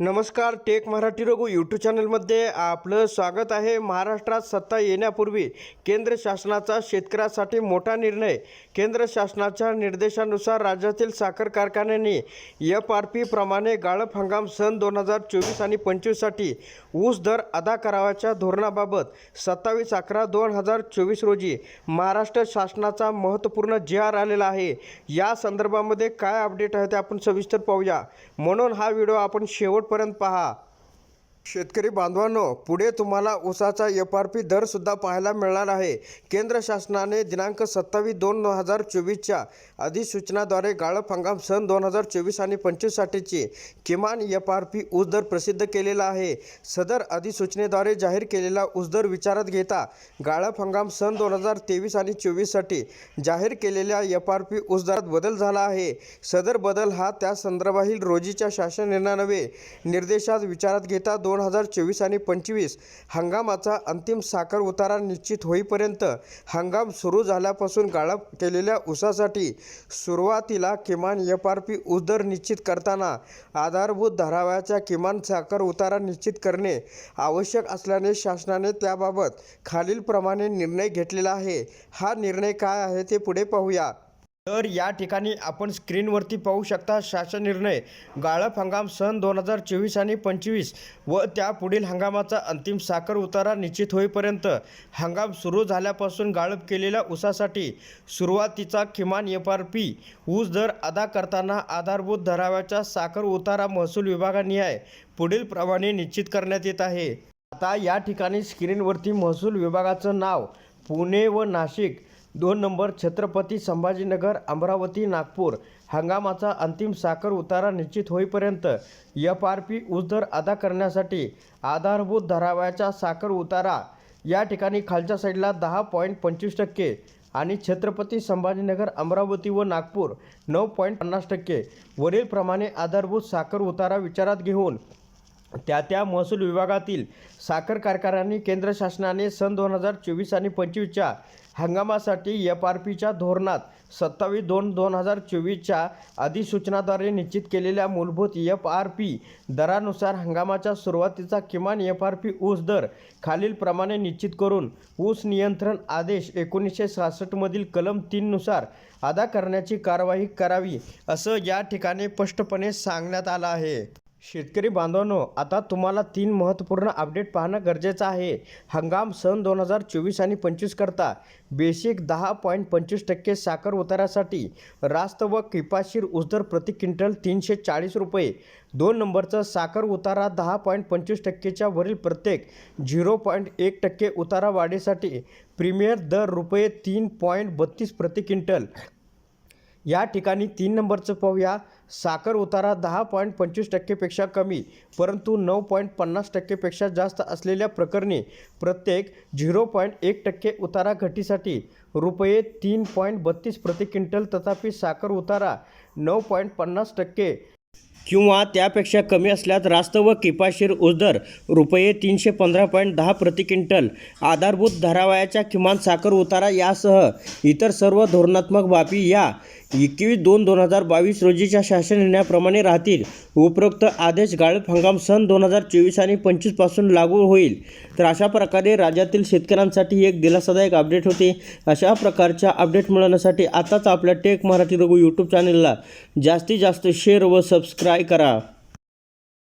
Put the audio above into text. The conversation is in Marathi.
नमस्कार टेक मराठी रघु यूट्यूब चॅनलमध्ये आपलं स्वागत आहे. महाराष्ट्रात सत्ता येण्यापूर्वी केंद्र शासनाचा शेतकऱ्यासाठी मोठा निर्णय. केंद्र शासनाच्या निर्देशानुसार राज्यातील साखर कारखान्यांनी एफ आर पीप्रमाणे गाळप हंगाम सन दोन हजार चोवीस आणि पंचवीससाठी ऊस दर अदा करावाच्या धोरणाबाबत सत्तावीस अकरा दोन हजार चोवीस रोजी महाराष्ट्र शासनाचा महत्त्वपूर्ण जे आर आलेला आहे. या संदर्भामध्ये काय अपडेट आहे ते आपण सविस्तर पाहूया. म्हणून हा व्हिडिओ आपण शेवट शेवटपर्यंत पहा. शेतकरी बांधवांनो पुढे तुम्हाला ऊसाचा एफ आर पी दरसुद्धा पाहायला मिळणार आहे. केंद्र शासनाने दिनांक सत्तावीस दोन दोन हजार चोवीसच्या अधिसूचनाद्वारे गाळप हंगाम सन दोन हजार चोवीस आणि पंचवीससाठीची किमान एफ आर पी ऊस दर प्रसिद्ध केलेला आहे. सदर अधिसूचनेद्वारे जाहीर केलेला ऊस दर विचारात घेता गाळप हंगाम सन दोन हजार तेवीस आणि चोवीससाठी जाहीर केलेल्या एफ आर पी ऊस दरात बदल झाला आहे. सदर बदल हा त्या संदर्भातील रोजीच्या शासन निर्णयानवे निर्देशात विचारात घेता दोन दोन हजार चोवीस आणि पंचवीस हंगामाचा अंतिम साखर उतारा निश्चित होईपर्यंत हंगाम सुरू झाल्यापासून गाळप केलेल्या ऊसासाठी सुरुवातीला किमान एफ आर पी उदर निश्चित करताना आधारभूत धाराव्याचा किमान साखर उतारा निश्चित करणे आवश्यक असल्याने शासनाने त्याबाबत खालीलप्रमाणे निर्णय घेतलेला आहे. हा निर्णय काय आहे ते पुढे पाहूया. तर या ठिकाणी आपण स्क्रीनवरती पाहू शकता शासन निर्णय गाळप हंगाम सन दोन हजार चोवीस आणि पंचवीस व त्या पुढील हंगामाचा अंतिम साखर उतारा निश्चित होईपर्यंत हंगाम सुरू झाल्यापासून गाळप केलेल्या ऊसासाठी सुरुवातीचा किमान एफ आर पी ऊस दर अदा करताना आधारभूत धराव्याच्या साखर उतारा महसूल विभागानिहाय पुढील प्रमाणे निश्चित करण्यात येत आहे. आता या ठिकाणी स्क्रीनवरती महसूल विभागाचं नाव पुणे व नाशिक दोन नंबर छत्रपती संभाजीनगर अमरावती नागपूर. हंगामाचा अंतिम साखर उतारा निश्चित होईपर्यंत एफ आर पी ऊस दर अदा करण्यासाठी आधारभूत धराव्याचा साखर उतारा. या ठिकाणी खालच्या साईडला दहा पॉईंट पंचवीस टक्के आणि छत्रपती संभाजीनगर अमरावती व नागपूर नऊ पॉईंट पन्नास टक्के. वरीलप्रमाणे आधारभूत साखर उतारा विचारात घेऊन त्या त्या महसूल विभागातील साखर कारखान्यांनी केंद्र शासनाने सन दोन हजार चोवीस आणि पंचवीसच्या हंगामासाठी एफ आर पीच्या धोरणात सत्तावीस दोन दोन हजार चोवीसच्या अधिसूचनाद्वारे निश्चित केलेल्या मूलभूत एफ आर पी दरानुसार हंगामाच्या सुरुवातीचा किमान एफ आर पी ऊस दर खालीलप्रमाणे निश्चित करून ऊस नियंत्रण आदेश एकोणीसशे सहासष्टमधील कलम तीननुसार अदा करण्याची कारवाई करावी असं या ठिकाणी स्पष्टपणे सांगण्यात आलं आहे. शेतकरी बांधवांनो आता तुम्हाला तीन महत्त्वपूर्ण अपडेट पाहणं गरजेचं आहे. हंगाम सन दोन हजार चोवीस आणि पंचवीस करता बेसिक दहा पॉईंट पंचवीस टक्के साखर उतारासाठी रास्त व किपाशीर उसदर प्रति क्विंटल तीनशे चाळीस रुपये. दोन नंबरचा साखर उतारा दहा पॉईंट पंचवीस टक्केच्या वरील प्रत्येक झिरो पॉईंट एक टक्के उतारा वाढीसाठी प्रीमियर दर रुपये तीन पॉईंट बत्तीस प्रति क्विंटल. या ठिकाणी तीन नंबरचं पाहूया साखर उतारा दहा पॉईंट पंचवीस टक्केपेक्षा कमी परंतु नऊ पॉईंट पन्नास टक्केपेक्षा जास्त असलेल्या प्रकरणी प्रत्येक झिरो पॉईंट एक टक्के उतारा घटीसाठी रुपये तीन पॉईंट बत्तीस प्रति क्विंटल तथापि साखर उतारा नऊ पॉईंट पन्नास टक्के किंवा त्यापेक्षा कमी असल्यास रास्त व किफाशीर उसदर रुपये तीनशे पंधरा पॉईंट दहा प्रति क्विंटल. आधारभूत धारावायाच्या किमान साखर उतारा यासह इतर सर्व धोरणात्मक बाबी या एकवीस दोन दोन हजार बावीस रोजीच्या शासन निर्णयाप्रमाणे राहतील. उपरोक्त आदेश गाळप हंगाम सन दोन हजार चोवीस आणि पंचवीसपासून लागू होईल. तर अशा प्रकारे राज्यातील शेतकऱ्यांसाठी एक दिलासादायक अपडेट होते. अशा प्रकारच्या अपडेट मिळवण्यासाठी आताच आपल्या टेक मराठी रघु यूट्यूब चॅनलला जास्तीत जास्त शेअर व सबस्क्राईब करा.